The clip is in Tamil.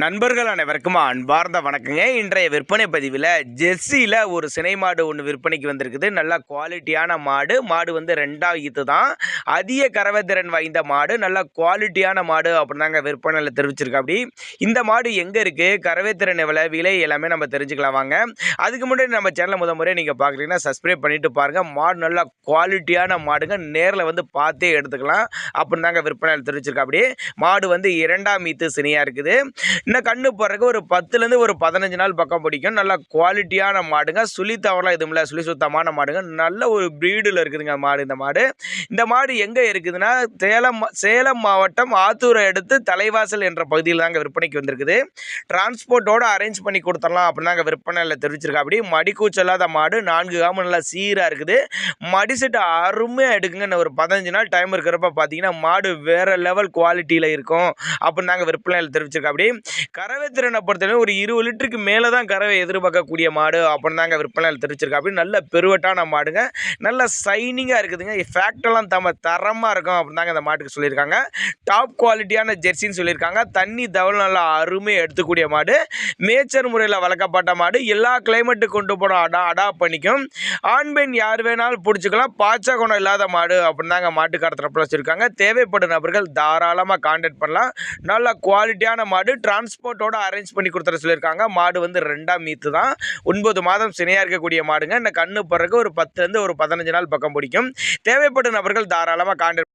நண்பர்கள் அனைவருக்கும் அன்பார்ந்த வணக்கங்க. இன்றைய விற்பனை பதிவில் ஜெர்சியில் ஒரு சினை மாடு ஒன்று விற்பனைக்கு வந்திருக்குது. நல்ல குவாலிட்டியான மாடு. மாடு வந்து ரெண்டாவது ஈத்து தான் அதிக கறவைத்திறன் வாய்ந்த மாடு. நல்ல குவாலிட்டியான மாடு அப்படின்னு தாங்க விற்பனையில் தெரிவிச்சிருக்கா அப்படி. இந்த மாடு எங்கே இருக்குது கறவைத்திறன் எவ்வளோ விலை எல்லாமே நம்ம தெரிஞ்சுக்கலாம் வாங்க. அதுக்கு முன்னாடி நம்ம சேனலை முத முறை நீங்கள் பார்க்குறீங்கன்னா சப்ஸ்கிரைப் பண்ணிட்டு பாருங்கள் மாடு நல்ல குவாலிட்டியான மாடுங்க. நேரில் வந்து பார்த்தே எடுத்துக்கலாம். அப்படின்னு தாங்க விற்பனையில் தெரிவிச்சிருக்கா அப்படி. மாடு வந்து இரண்டாம் ஈத்து சினையாக இருக்குது. இந்த கண்ணு போடுறதுக்கு ஒரு பத்துலேருந்து ஒரு பதினஞ்சு நாள் பக்கம் பிடிக்கும். நல்லா குவாலிட்டியான மாடுங்க. சுழி தவறலாம் எதுவும் இல்லை. சுழி சுத்தமான மாடுங்க. நல்ல ஒரு ப்ரீடில் இருக்குதுங்க மாடு இந்த மாடு. இந்த மாடு எங்கே இருக்குதுன்னா சேலம் சேலம் மாவட்டம் ஆத்தூரை எடுத்து தலைவாசல் என்ற பகுதியில் தாங்க விற்பனைக்கு வந்திருக்குது. டிரான்ஸ்போர்ட்டோடு அரேஞ்ச் பண்ணி கொடுத்துடலாம் அப்படின்னு தாங்க விற்பனையில் தெரிவிச்சிருக்கா அப்படி மடிக்கூச்சல்லாத மாடு. நான்கு காமம் நல்லா சீராக இருக்குது. மடிசெட்டு அருமையாக எடுக்குங்கன்னு ஒரு பதினஞ்சு நாள் டைம் இருக்கிறப்ப பார்த்தீங்கன்னா மாடு வேறு லெவல் குவாலிட்டியில் இருக்கும். அப்படின்னு தாங்க விற்பனையில் தெரிவிச்சிருக்கா அப்படி கறவை திறனை பொறுத்தவரை ஒரு இருபது லிட்டருக்கு மேலே தான் கறவை எதிர்பார்க்கக்கூடிய மாடு அப்படின்னு தாங்க விற்பனையில் தெரிவிச்சிருக்கு அப்படின்னு நல்ல பெருவட்டான மாடுங்க. நல்ல சைனிங்காக இருக்குதுங்க. ஃபேக்டெல்லாம் தம்ம தரமாக இருக்கும் அப்படின்னு தாங்க இந்த மாட்டுக்கு சொல்லியிருக்காங்க. டாப் குவாலிட்டியான ஜெர்சின்னு சொல்லியிருக்காங்க. தண்ணி தவள் நல்லா அருமையாக எடுத்துக்கூடிய மாடு. மேச்சர் முறையில் வளர்க்கப்பட்ட மாடு. எல்லா கிளைமேட்டுக்கு கொண்டு போன அடா அடாப்ட் பண்ணிக்கும். ஆண் பெண் யார் வேணாலும் பிடிச்சிக்கலாம். பாய்ச்ச குணம் இல்லாத மாடு அப்படின்னு தாங்க மாட்டுக்கார தரப்பில் வச்சுருக்காங்க. தேவைப்படும் நபர்கள் தாராளமாக கான்டாக்ட் பண்ணலாம். நல்ல குவாலிட்டியான மாடு. டிரான்ஸ்போர்ட்டோட அரேஞ்ச் பண்ணி கொடுத்துட சொல்லியிருக்காங்க. மாடு வந்து ரெண்டாம் மீத்து தான். ஒன்பது மாதம் சினையாக இருக்கக்கூடிய மாடுங்க. இந்த கண்ணு பிறகு ஒரு பத்துலேருந்து ஒரு பதினஞ்சு நாள் பக்கம் பிடிக்கும். தேவைப்படும் நபர்கள் தாராளமாக கான்டாக்ட்